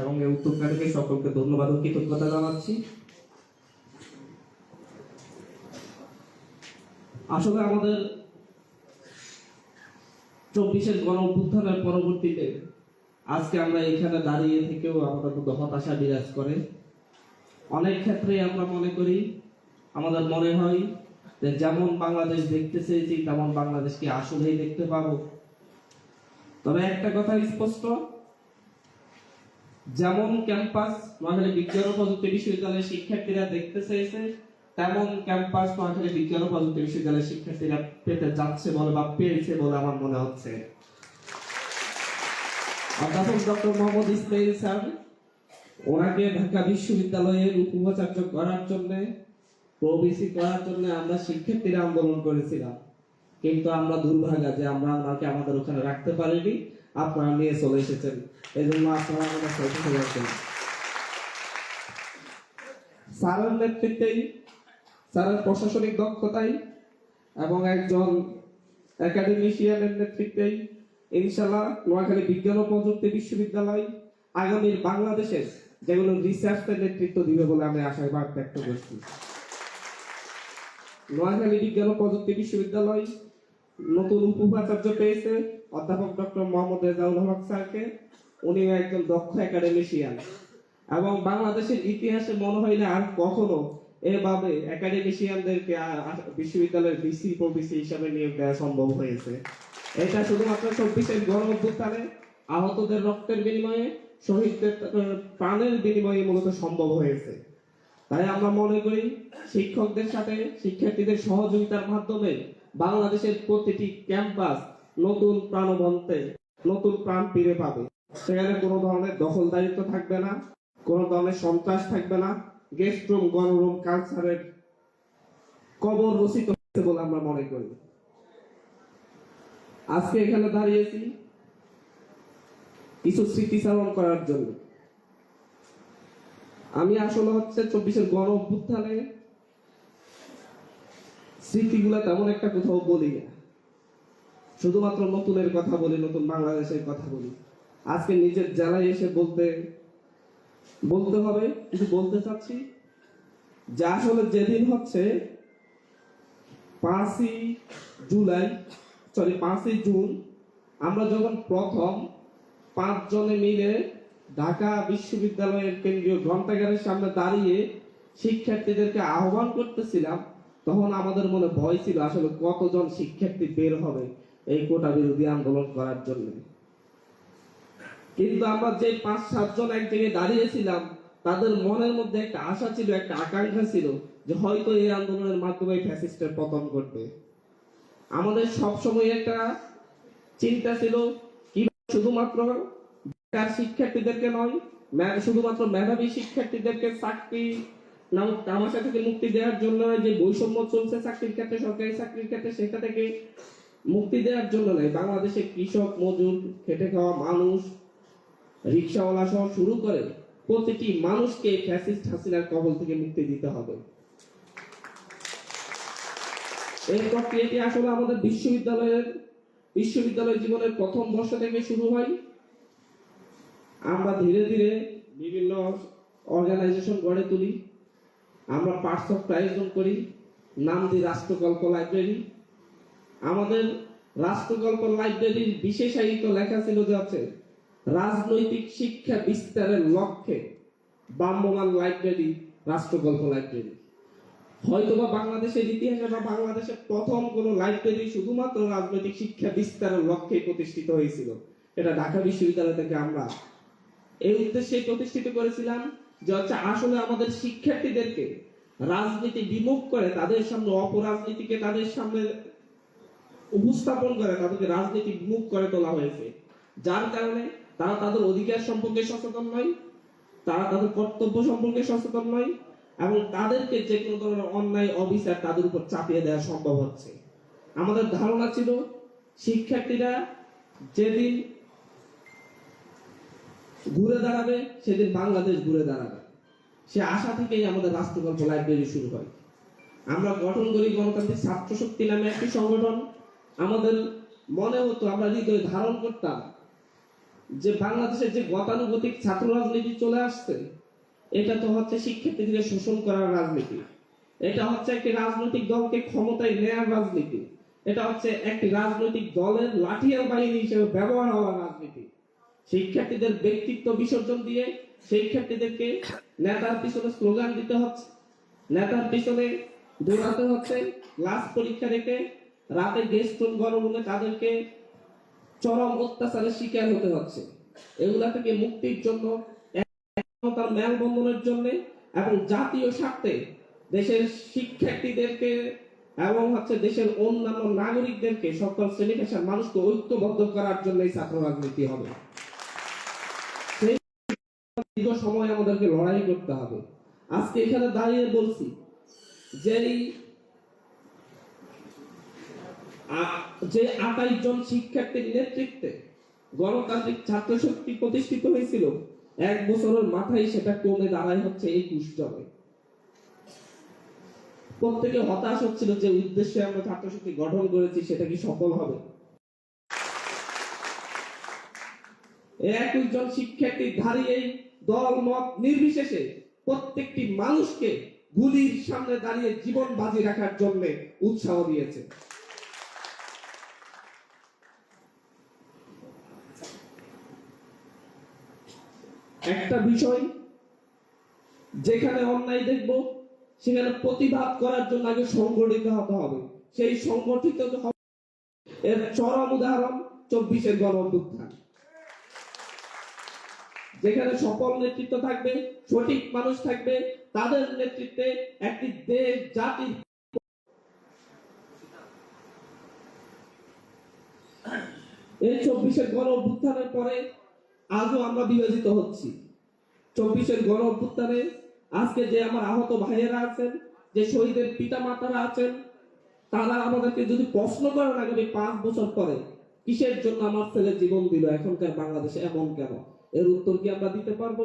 এবং সকলকে ধন্যবাদ ও কৃতজ্ঞতা জানাচ্ছি। আসলে আমাদের চব্বিশের গণ অভ্যুত্থানের পরবর্তীতে আজকে আমরা এখানে দাঁড়িয়ে থেকেও আমাদের মধ্যে হতাশা বিরাজ করে। অনেক ক্ষেত্রে আমরা মনে করি, আমাদের মনে হয় যে যেমন বাংলাদেশ দেখতে চেয়েছি, তেমন বাংলাদেশকে আসলেই দেখতে পাবো। তবে একটা কথা স্পষ্ট যেমন ক্যাম্পাস নোয়াখালী বিজ্ঞান ও প্রযুক্তি বিশ্ববিদ্যালয়ের শিক্ষার্থীরা দেখতে চেয়েছে তেমন ক্যাম্পাস নোয়াখালী বিজ্ঞান ও প্রযুক্তি বিশ্ববিদ্যালয়ের শিক্ষার্থীরা পেতে যাচ্ছে বলে বা পেয়েছে বলে আমার মনে হচ্ছে। অধ্যাপক ডক্টর মোহাম্মদ ইসমাইল স্যার, ওনাকে ঢাকা বিশ্ববিদ্যালয়ের উপাচার্য করার জন্য করার জন্য আমরা শিক্ষার্থীরা আন্দোলন করেছিলাম। কিন্তু আমরা দুর্ভাগা যে আমরা ওনাকে আমাদের ওখানে রাখতে পারিনি, আপনারা নিয়ে চলে এসেছেন। এই জন্য আপনারা আমাদের চলে স্যারের নেতৃত্বেই, স্যারের প্রশাসনিক দক্ষতাই এবং একজন একাডেমিশিয়ানের নেতৃত্বেই ইনশাল্লাহ নোয়াখালী বিজ্ঞান ও প্রযুক্তি বিশ্ববিদ্যালয় আগামীর বাংলাদেশের যেগুলো রিসার্চের নেতৃত্ব দিবে বলে আমি আশাবাদ ব্যক্ত করছি। নোয়াখালী বিজ্ঞান ও প্রযুক্তি বিশ্ববিদ্যালয় নতুন উপাচার্য পেয়েছে, অধ্যাপক ডক্টর মোহাম্মদ রেজাউল হক স্যারকে। উনি একজন দক্ষ একাডেমিশিয়ান। এবং বাংলাদেশের ইতিহাসে মনে হয় না আর কখনো এভাবে একাডেমিশিয়ানদেরকে বিশ্ববিদ্যালয়ের ভিসি, প্রভিসি হিসাবে নিয়োগ দেওয়া সম্ভব হয়েছে। এটা শুধুমাত্র চব্বিশের গণ অভ্যুত্থানে আহতদের রক্তের বিনিময়ে, শহীদদের প্রাণের বিনিময়ে মূলত সম্ভব হয়েছে। তাই আমরা মনে করি, শিক্ষকদের সাথে শিক্ষার্থীদের সহযোগিতার মাধ্যমে বাংলাদেশের প্রতিটি ক্যাম্পাস নতুন প্রাণবন্তে, নতুন প্রাণ ফিরে পাবে। সেখানে কোনো ধরনের দখলদারিত্ব থাকবে না, কোনো ধরনের সন্ত্রাস থাকবে না। গেস্ট রুম গণরুম কালচারের কবর রচিত হচ্ছে বলে আমরা মনে করি। আজকে এখানে দাঁড়িয়েছি কিছু স্মৃতিচারণ করার জন্য। আমি আসলে হচ্ছে চব্বিশের গণ অভ্যুত্থানে স্মৃতিগুলা তেমন একটা কোথাও বলি না। শুধুমাত্র নতুনের কথা বলি, নতুন বাংলাদেশের কথা বলি। আজকে নিজের জেলায় এসে বলতে বলতে হবে, কিছু বলতে চাচ্ছি। যে আসলে যেদিন হচ্ছে, পাঁচই জুলাই সরি পাঁচই জুন, আমরা যখন প্রথম পাঁচজনে মিলে ঢাকা বিশ্ববিদ্যালয়ের কেন্দ্রীয় গ্রন্থাগারের সামনে দাঁড়িয়ে শিক্ষার্থীদেরকে আহ্বান করতেছিলাম তখন আমাদের মনে ভয় ছিল আসলে কতজন শিক্ষার্থী বের হবে এই কোটা বিরোধী আন্দোলন করার জন্য। কিন্তু আমরা যে পাঁচ সাতজন এক জায়গায় দাঁড়িয়েছিলাম, তাদের মনের মধ্যে একটা আশা ছিল, একটা আকাঙ্ক্ষা ছিল যে হয়তো এই আন্দোলনের মাধ্যমে ফ্যাসিস্টের পতন ঘটবে। আমাদের সবসময় একটা চিন্তা ছিল কি শুধুমাত্র বেকার শিক্ষার্থীদেরকে নয় শুধুমাত্র মেধাবী শিক্ষার্থীদেরকে চাকরি তামাশা থেকে মুক্তি দেওয়ার জন্য যে বৈষম্য চলছে চাকরির ক্ষেত্রে, সরকারি চাকরির ক্ষেত্রে, সেটা থেকে মুক্তি দেওয়ার জন্য নয়। বাংলাদেশে কৃষক, মজুর, খেটে খাওয়া মানুষ, রিক্সাওয়ালা সহ শুরু করে প্রতিটি মানুষকে ফ্যাসিস্ট হাসিনার কবল থেকে মুক্তি দিতে হবে। এই প্রক্রিয়াটি আসলে আমাদের বিশ্ববিদ্যালয়ের বিশ্ববিদ্যালয় জীবনের প্রথম বর্ষ থেকে শুরু হয়। আমরা ধীরে ধীরে বিভিন্ন অর্গানাইজেশন গড়ে তুলি। আমরা অফ আয়োজন করি, নাম দিই রাষ্ট্রকল্প লাইব্রেরি আমাদের রাষ্ট্রকল্প লাইব্রেরির বিশেষায়িত লেখা ছিল যে হচ্ছে, রাজনৈতিক শিক্ষা বিস্তারের লক্ষ্যে বাম্যমান লাইব্রেরি রাষ্ট্রকল্প লাইব্রেরি হয়তোবা বাংলাদেশের ইতিহাসে বা বাংলাদেশের প্রথম কোন লাইব্রেরি শুধুমাত্র রাজনৈতিক শিক্ষা বিস্তারের লক্ষ্যে প্রতিষ্ঠিত হয়েছিল। এটা ঢাকা বিশ্ববিদ্যালয় থেকে আমরা এই উদ্দেশ্যে প্রতিষ্ঠিত করেছিলাম যে হচ্ছে আসলে আমাদের শিক্ষার্থীদেরকে রাজনীতি বিমুখ করে তাদের সামনে, অপরাজনীতিকে তাদের সামনে উপস্থাপন করে, তাদেরকে রাজনীতি বিমুখ করে তোলা হয়েছে। যার কারণে তারা তাদের অধিকার সম্পর্কে সচেতন নয়, তারা তাদের কর্তব্য সম্পর্কে সচেতন নয়, এবং তাদেরকে যে কোনো ধরনের অন্যায়, অবিচার তাদের উপর চাপিয়ে দেওয়া সম্ভব হচ্ছে। আমাদের ধারণা ছিল, শিক্ষার্থীরা যেদিন ঘুরে দাঁড়াবে, সেদিন বাংলাদেশ ঘুরে দাঁড়াবে। সে আশা থেকেই আমাদের রাষ্ট্রকল্প লাইব্রেরি শুরু হয় আমরা গঠন করি গণতান্ত্রিক ছাত্র শক্তি নামে একটি সংগঠন। আমাদের মনে হতো আমরা হৃদয়ে ধারণ করতাম যে বাংলাদেশের যে গতানুগতিক ছাত্র রাজনীতি চলে আসছে, এটা তো হচ্ছে শিক্ষার্থীদের শোষণ করার রাজনীতি। এটা হচ্ছে একটি রাজনৈতিক দলকে ক্ষমতায় নেয়ার রাজনীতি। এটা হচ্ছে একটি রাজনৈতিক দলের লাঠিয়াল বাহিনী হিসেবে ব্যবহার হওয়ার রাজনীতি। শিক্ষার্থীদের ব্যক্তিত্ব বিসর্জন দিয়ে শিক্ষার্থীদেরকে নেতার পিছনে স্লোগান দিতে হচ্ছে। নেতার পিছনে দৌড়াতে হচ্ছে, ক্লাস পরীক্ষা রেখে রাতে গেস্ট রুম গণরুমে তাদেরকে চরম অত্যাচারের শিকার হতে হচ্ছে। এগুলা থেকে মুক্তির জন্য তার মেলবন্ধনের জন্য এবং জাতীয় স্বার্থে দেশের শিক্ষার্থীদেরকে এবং হচ্ছে দেশের অন্যান্য নাগরিকদেরকে সকল শ্রেণি পেশার মানুষকে ঐক্যবদ্ধ করার জন্য এই ছাত্র রাজনীতি হবে। সময় আমাদেরকে লড়াই করতে হবে। আজকে এখানে দাঁড়িয়ে বলছি যে যে আঠাইশ জন শিক্ষার্থীর নেতৃত্বে গণতান্ত্রিক ছাত্র শক্তি প্রতিষ্ঠিত হয়েছিল, এক বছরের মাথায় সেটা কমে দাঁড়ায় হচ্ছে একুশ জনে। প্রত্যেকে হতাশ হচ্ছিল যে উদ্দেশ্যে আমরা ছাত্র শক্তি গঠন করেছি, সেটা কি সফল হবে? একুশ জন শিক্ষার্থী দাঁড়িয়ে দল, মত নির্বিশেষে প্রত্যেকটি মানুষকে গুলির সামনে দাঁড়িয়ে জীবন বাজি রাখার জন্য উৎসাহ দিয়েছে। একটা বিষয় যেখানে অন্যায় দেখব, সেখানে প্রতিবাদ করার জন্য আগে সংগঠিত হতে হবে। সেই সংগঠিত এর চরম উদাহরণ চব্বিশের গণ অভ্যুত্থান যেখানে সফল নেতৃত্ব থাকবে, সঠিক মানুষ থাকবে, তাদের নেতৃত্বে একটি দেশ জাতির এই চব্বিশের গণ অভ্যুত্থানের পরে আজও আমরা বিভাজিত হচ্ছি। চব্বিশের গণ অভ্যুত্থানে আজকে যে আমার আহত ভাইয়েরা আছেন, যে শহীদের পিতা মাতারা আছেন, তারা আমাদেরকে যদি প্রশ্ন করেন আগামী পাঁচ বছর পরে, কিসের জন্য আমার ছেলে জীবন দিল এখনকার বাংলাদেশে, এমন কেন? এর উত্তর কি আমরা দিতে পারব?